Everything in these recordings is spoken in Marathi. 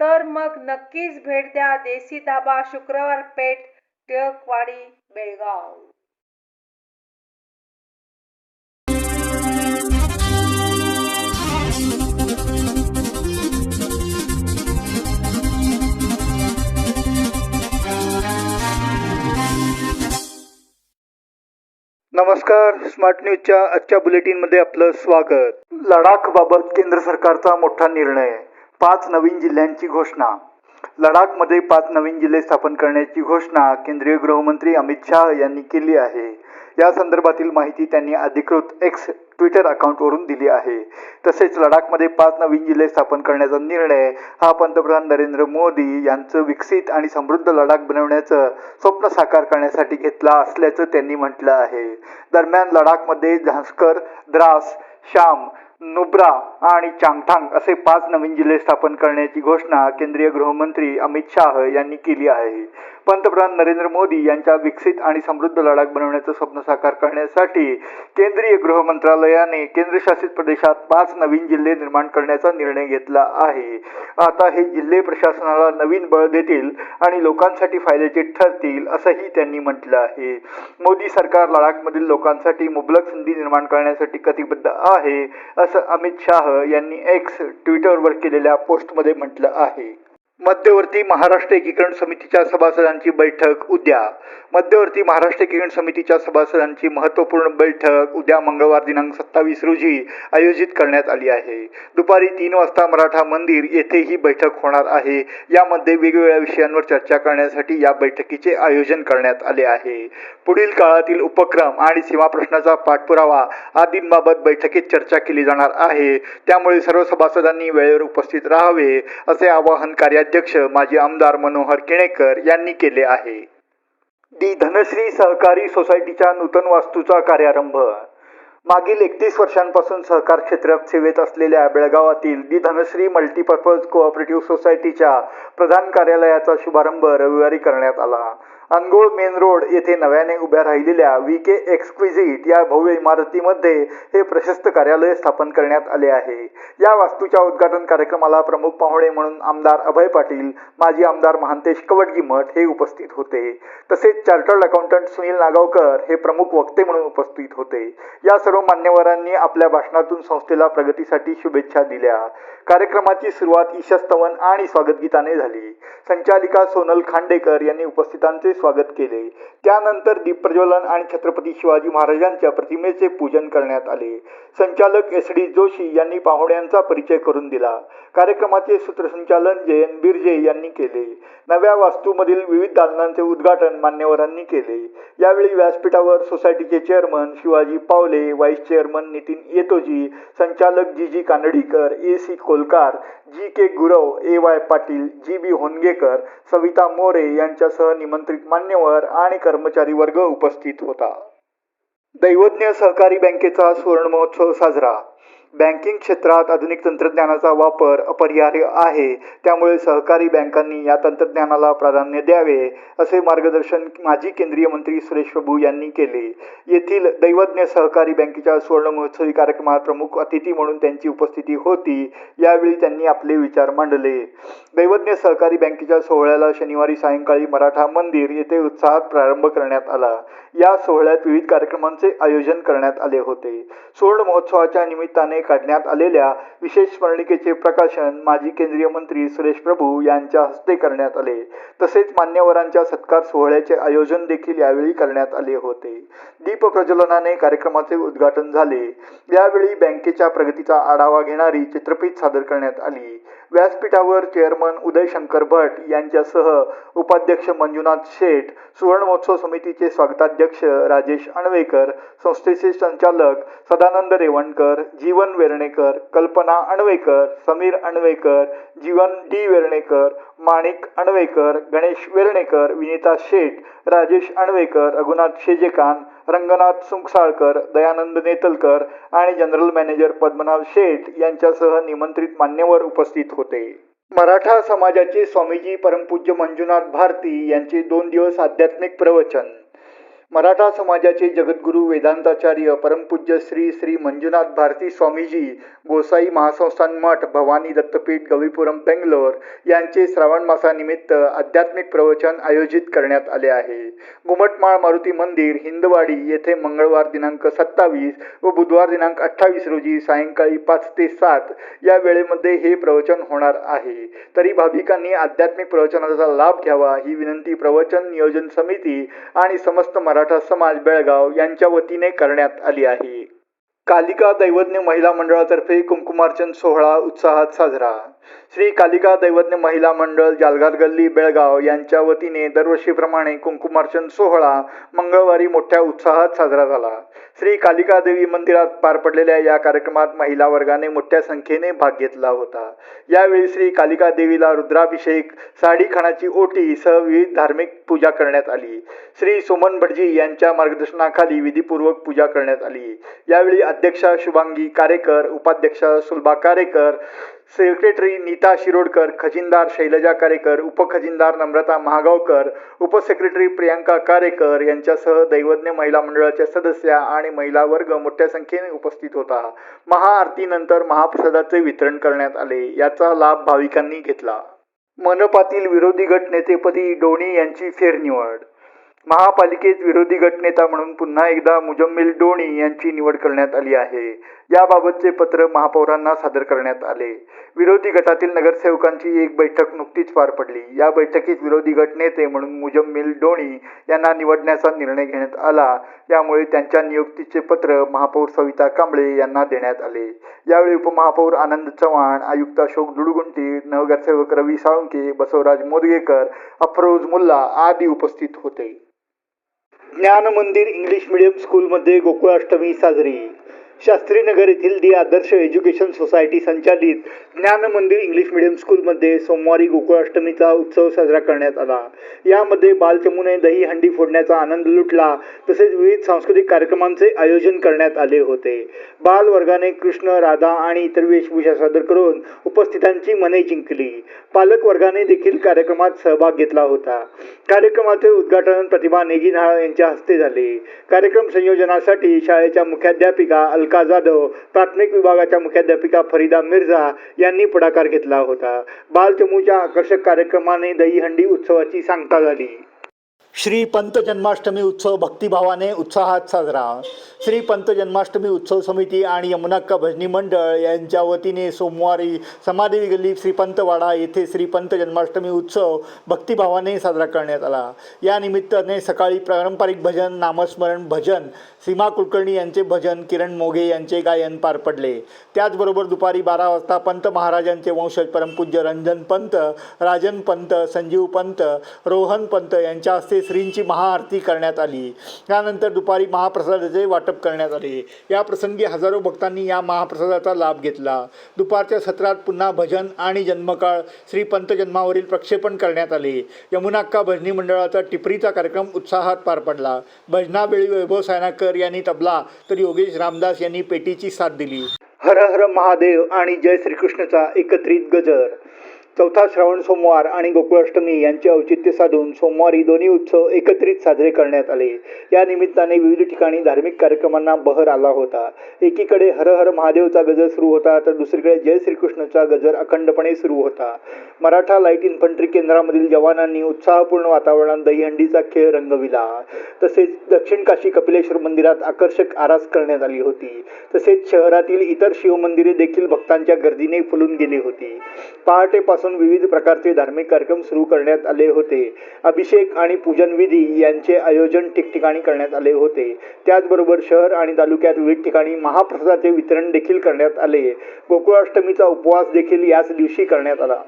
तर मग नक्कीच भेट द्या. देसी धाबा शुक्रवार पेठ टिळकवाडी बेळगाव. नमस्कार. स्मार्ट न्यूजच्या आजच्या बुलेटिनमध्ये आपलं स्वागत. लडाखबाबत केंद्र सरकारचा मोठा निर्णय. पाच नवीन जिल्ह्यांची घोषणा. लडाखमध्ये पाच नवीन जिल्हे स्थापन करण्याची घोषणा केंद्रीय गृहमंत्री अमित शाह यांनी केली आहे. या संदर्भातील माहिती त्यांनी अधिकृत एक्स ट्विटर अकाउंटवरून दिली आहे. तसेच लडाखमध्ये पाच नवीन जिल्हे स्थापन करण्याचा निर्णय हा पंतप्रधान नरेंद्र मोदी यांचं विकसित आणि समृद्ध लडाख बनवण्याचं स्वप्न साकार करण्यासाठी घेतला असल्याचं त्यांनी म्हटलं आहे. दरम्यान लडाखमध्ये झांस्कर द्रास श्याम नुब्रा आणि चांगथांग असे पाच नवीन जिल्हे स्थापन करण्याची घोषणा केंद्रीय गृहमंत्री अमित शाह यांनी केली आहे. पंतप्रधान नरेंद्र मोदी यांच्या विकसित आणि समृद्ध लडाख बनवण्याचं स्वप्न साकार करण्यासाठी केंद्रीय गृह मंत्रालयाने केंद्रशासित प्रदेशात पाच नवीन जिल्हे निर्माण करण्याचा निर्णय घेतला आहे. आता हे जिल्हे प्रशासनाला नवीन बळ देतील आणि लोकांसाठी फायद्याचे ठरतील असंही त्यांनी म्हटलं आहे. मोदी सरकार लडाखमधील लोकांसाठी मुबलक संधी निर्माण करण्यासाठी कटिबद्ध आहे असं अमित शाह यांनी एक्स ट्विटरवर केलेल्या पोस्टमध्ये म्हटलं आहे. मध्यवर्ती महाराष्ट्र एकीकरण समितीच्या सभासदांची बैठक उद्या. मध्यवर्ती महाराष्ट्र एकीकरण समितीच्या सभासदांची महत्त्वपूर्ण बैठक उद्या मंगळवार दिनांक सत्तावीस रोजी आयोजित करण्यात आली आहे. दुपारी तीन वाजता मराठा मंदिर येथे ही बैठक होणार आहे. यामध्ये वेगवेगळ्या विषयांवर चर्चा करण्यासाठी या बैठकीचे आयोजन करण्यात आले आहे. पुढील काळातील उपक्रम आणि सीमा प्रश्नाचा पाठपुरावा आदींबाबत बैठकीत चर्चा केली जाणार आहे. त्यामुळे सर्व सभासदांनी वेळेवर उपस्थित राहावे असे आवाहन अध्यक्ष माजी आमदार मनोहर केणेकर यांनी केले आहे. दी धनश्री सहकारी सोसायटीच्या नूतन वास्तूचा कार्यारंभ. मागील एकतीस वर्षांपासून सहकार क्षेत्रात सेवेत असलेल्या बेळगावातील दी धनश्री मल्टीपर्पज कोऑपरेटिव्ह सोसायटीच्या प्रधान कार्यालयाचा शुभारंभ रविवारी करण्यात आला. अनगोळ मेन रोड येथे नव्याने उभ्या राहिलेल्या व्ही के एक्सक्विझिट या भव्य इमारतीमध्ये हे प्रशस्त कार्यालय स्थापन करण्यात आले आहे. या वास्तूच्या उद्घाटन कार्यक्रमाला प्रमुख पाहुणे म्हणून आमदार अभय पाटील माजी आमदार महांतेश कवडगीमठ हे उपस्थित होते. तसेच चार्टर्ड अकाउंटंट सुनील नागावकर हे प्रमुख वक्ते म्हणून उपस्थित होते. या सर्व मान्यवरांनी आपल्या भाषणातून संस्थेला प्रगतीसाठी शुभेच्छा दिल्या. कार्यक्रमाची सुरुवात ईशस्तवन आणि स्वागतगीताने झाली. संचालिका सोनल खांडेकर यांनी उपस्थितांचे स्वागत केले. त्यानंतर दीपप्रज्वलन आणि छत्रपती शिवाजी महाराजांच्या प्रतिमेचे पूजन करण्यात आले. संचालक एस डी जोशी यांनी पाहुण्यांचा परिचय करून दिला. कार्यक्रमाचे सूत्रसंचालन जयंत बिर्जे यांनी केले. नव्या वास्तूमधील विविध दालनांचे उद्घाटन मान्यवरांनी केले. यावेळी व्यासपीठावर सोसायटीचे चेअरमन शिवाजी पावले व्हाईस चेअरमन नितीन येतोजी संचालक G G Kanadikar A C Kolkar G K Gurav A Y Patil G B Hongekar Savita More यांच्यासह निमंत्रित मान्यवर आणि कर्मचारी वर्ग उपस्थित होता. दैवज्ञ सहकारी बँकेचा सुवर्ण महोत्सव साजरा. बँकिंग क्षेत्रात आधुनिक तंत्रज्ञानाचा वापर अपरिहार्य आहे. त्यामुळे सहकारी बँकांनी या तंत्रज्ञानाला प्राधान्य द्यावे असे मार्गदर्शन माजी केंद्रीय मंत्री सुरेश प्रभू यांनी केले. येथील दैवज्ञ सहकारी बँकेच्या सुवर्ण महोत्सवी कार्यक्रमात प्रमुख अतिथी म्हणून त्यांची उपस्थिती होती. यावेळी त्यांनी आपले विचार मांडले. दैवज्ञ सहकारी बँकेच्या सोहळ्याला शनिवारी सायंकाळी मराठा मंदिर येथे उत्साहात प्रारंभ करण्यात आला. या सोहळ्यात विविध कार्यक्रमांचे आयोजन करण्यात आले होते. सुवर्ण महोत्सवाच्या निमित्ताने काढण्यात आलेल्या विशेष स्मरणिकेचे प्रकाशन माजी केंद्रीय मंत्री सुरेश प्रभू यांच्या हस्ते करण्यात आले. तसेच मान्यवरांच्या सत्कार सोहळ्याचे आयोजन देखील यावेळी करण्यात आले होते. दीप प्रज्वलनाने कार्यक्रमाचे उद्घाटन झाले. यावेळी बँकेच्या प्रगतीचा आढावा घेणारी चित्रफित सादर करण्यात आली. व्यासपीठावर चेअरमन उदय शंकर भट यांच्यासह उपाध्यक्ष मंजुनाथ शेठ सुवर्ण महोत्सव समितीचे स्वागताध्यक्ष राजेश अणवेकर संस्थेचे संचालक सदानंद रेवणकर जीवन वेर्णेकर कल्पना अणवेकर समीर अणवेकर जीवन डी वेर्णेकर माणिक अणवेकर गणेश वेर्णेकर विनीता शेठ राजेश अणवेकर रघुनाथ शेजेकान रंगनाथ सुंकसाळकर दयानंद नेतलकर आणि जनरल मॅनेजर पद्मनाभ शेठ यांच्यासह निमंत्रित मान्यवर उपस्थित होते. मराठा समाजाचे स्वामीजी परमपूज्य मंजुनाथ भारती यांचे दोन दिवस आध्यात्मिक प्रवचन. मराठा समाजाचे जगद्गुरू वेदांताचार्य परमपूज्य श्री श्री मंजुनाथ भारती स्वामीजी गोसाई महासंस्थान मठ भवानी दत्तपीठ गवीपुरम बेंगलोर यांचे श्रावण मासानिमित्त आध्यात्मिक प्रवचन आयोजित करण्यात आले आहे. घुमटमाळ मारुती मंदिर हिंदवाडी येथे मंगळवार दिनांक सत्तावीस व बुधवार दिनांक अठ्ठावीस रोजी सायंकाळी पाच ते सात या वेळेमध्ये हे प्रवचन होणार आहे. तरी भाविकांनी आध्यात्मिक प्रवचनाचा लाभ घ्यावा ही विनंती प्रवचन नियोजन समिती आणि समस्त मराठा मराठा समाज बेळगाव यांच्या वतीने करण्यात आली आहे. कालिका दैवज्ञ महिला मंडळातर्फे कुंकुमार्चन सोहळा उत्साहात साजरा. श्री कालिका दैवज्ञ महिला मंडळ जालगार गल्ली बेळगाव यांच्या वतीने दरवर्षीप्रमाणे कुंकुमार्चन सोहळा मंगळवारी मोठ्या उत्साहात साजरा झाला. श्री कालिका देवी मंदिरात पार पडलेल्या या कार्यक्रमात महिला वर्गाने मोठ्या संख्येने भाग घेतला होता. यावेळी श्री कालिका देवीला रुद्राभिषेक साडी खाणाची ओटी सह विविध धार्मिक पूजा करण्यात आली. श्री सोमन भटजी यांच्या मार्गदर्शनाखाली विधीपूर्वक पूजा करण्यात आली. यावेळी अध्यक्षा शुभांगी कारेकर उपाध्यक्षा सुलभा कारेकर सेक्रेटरी नीता शिरोडकर खजिनदार शैलजा कारेकर उपखजिनदार नम्रता महागावकर उपसेक्रेटरी प्रियांका कारेकर यांच्यासह दैवज्ञ महिला मंडळाच्या सदस्या आणि महिला वर्ग मोठ्या संख्येने उपस्थित होता. महाआरतीनंतर महाप्रसादाचे वितरण करण्यात आले. याचा लाभ भाविकांनी घेतला. मनपातील विरोधी गटनेतेपदी डोणी यांची फेरनिवड. महापालिकेत विरोधी गटनेता म्हणून पुन्हा एकदा मुजम्मिल डोणी यांची निवड करण्यात आली आहे. याबाबतचे पत्र महापौरांना सादर करण्यात आले. विरोधी गटातील नगरसेवकांची एक बैठक नुकतीच पार पडली. या बैठकीत विरोधी गट नेते म्हणून मुजम्मिल डोणी यांना निवडण्याचा निर्णय घेण्यात आला. यामुळे त्यांच्या नियुक्तीचे पत्र महापौर सविता कांबळे यांना देण्यात आले. यावेळी उपमहापौर आनंद चव्हाण आयुक्त अशोक दुडगुंटी नगरसेवक रवी साळुंके बसवराज मोदगेकर अफरोज मुल्ला आदी उपस्थित होते. ज्ञान मंदिर इंग्लिश मीडियम स्कूलमध्ये गोकुळाष्टमी साजरी शास्त्रीनगर येथील दी आदर्श एज्युकेशन सोसायटी संचालित ज्ञान मंदिर इंग्लिश मिडियम स्कूलमध्ये सोमवारी गोकुळाष्टमीचा उत्सव साजरा करण्यात आला. यामध्ये बालचमूने दही हंडी फोडण्याचा आनंद लुटला तसेच विविध सांस्कृतिक कार्यक्रमांचे आयोजन करण्यात आले होते. बाल वर्गाने कृष्ण राधा आणि इतर वेशभूषा सादर करून उपस्थितांची मने जिंकली. पालक वर्गाने देखील कार्यक्रमात सहभाग घेतला होता. कार्यक्रमाचे उद्घाटन प्रतिभा नेगिन्हाळ यांच्या हस्ते झाले. कार्यक्रम संयोजनासाठी शाळेच्या मुख्याध्यापिका अल अलका जाधव प्राथमिक विभागाच्या मुख्याध्यापिका फरीदा मिर्झा यांनी पुढाकार घेतला होता. बालचमूच्या आकर्षक कार्यक्रमाने दहीहंडी उत्सवाची सांगता झाली. श्री पंत जन्माष्टमी उत्सव भक्तिभावाने उत्साहात साजरा. श्री पंत जन्माष्टमी उत्सव समिती आणि यमुनाक्का भजनी मंडळ यांच्या वतीने सोमवारी समादेवी गल्ली श्रीपंतवाडा येथे श्रीपंत जन्माष्टमी उत्सव भक्तिभावाने साजरा करण्यात आला. या निमित्ताने सकाळी पारंपरिक भजन नामस्मरण भजन सीमा कुलकर्णी यांचे भजन किरण मोघे यांचे गायन पार पडले. त्याचबरोबर दुपारी बारा वाजता पंत महाराजांचे वंशज परमपूज्य रंजन पंत राजन पंत संजीव पंत रोहन पंत यांच्या हस्ते श्रींची महाआरती करण्यात आली. त्यानंतर दुपारी महाप्रसादाचे वाटप करण्यात आले. या प्रसंगी हजारो भक्तांनी या महाप्रसादाचा लाभ घेतला. दुपारच्या सत्रात पुन्हा भजन आणि जन्मकाळ श्रीपंत जन्मावरील प्रक्षेपण करण्यात आले. यमुनाक्का भजनी मंडळाचा टिपरीचा कार्यक्रम उत्साहात पार पडला. भजनावेळी वैभव सायनाकर यांनी तबला तर योगेश रामदास यांनी पेटीची साथ दिली. हर हर महादेव आणि जय श्रीकृष्णचा एकत्रित गजर. चौथा श्रावण सोमवार आणि गोकुळाष्टमी यांचे औचित्य साधून सोमवारी दोन्ही उत्सव एकत्रित साजरे करण्यात आले. या निमित्ताने विविध ठिकाणी धार्मिक कार्यक्रमांना बहर आला होता. एकीकडे हर हर महादेवचा गजर सुरू होता तर दुसरीकडे जय श्रीकृष्णचा गजर अखंडपणे सुरू होता. मराठा लाइट इन्फंट्री केंद्रामधील जवानांनी उत्साहपूर्ण वातावरणात दहीहंडीचा खेळ रंगविला. तसेच दक्षिण काशी कपिलेश्वर मंदिरात आकर्षक आरास करण्यात आली होती. तसेच शहरातील इतर शिवमंदिरे देखील भक्तांच्या गर्दीने फुलून गेली होती. पहाटेपासून आजपासून विविध प्रकारचे धार्मिक कार्यक्रम सुरू करण्यात आले होते. अभिषेक आणि पूजन विधी यांचे आयोजन ठिकठिकाणी करण्यात आले होते. त्याचबरोबर शहर आणि तालुक्यात विविध ठिकाणी महाप्रसादाचे वितरण देखील करण्यात आले. गोकुळाष्टमीचा उपवास देखील याच दिवशी करण्यात आला.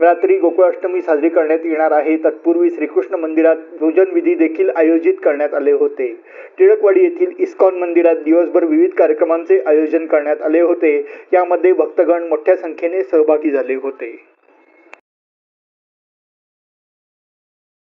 रात्री गोकुळाष्टमी साजरी करण्यात येणार आहे. तत्पूर्वी श्रीकृष्ण मंदिरात पूजन विधी देखील आयोजित करण्यात आले होते. टिळकवाडी येथील इस्कॉन मंदिरात दिवसभर विविध कार्यक्रमांचे आयोजन करण्यात आले होते. यामध्ये भक्तगण मोठ्या संख्येने सहभागी झाले होते.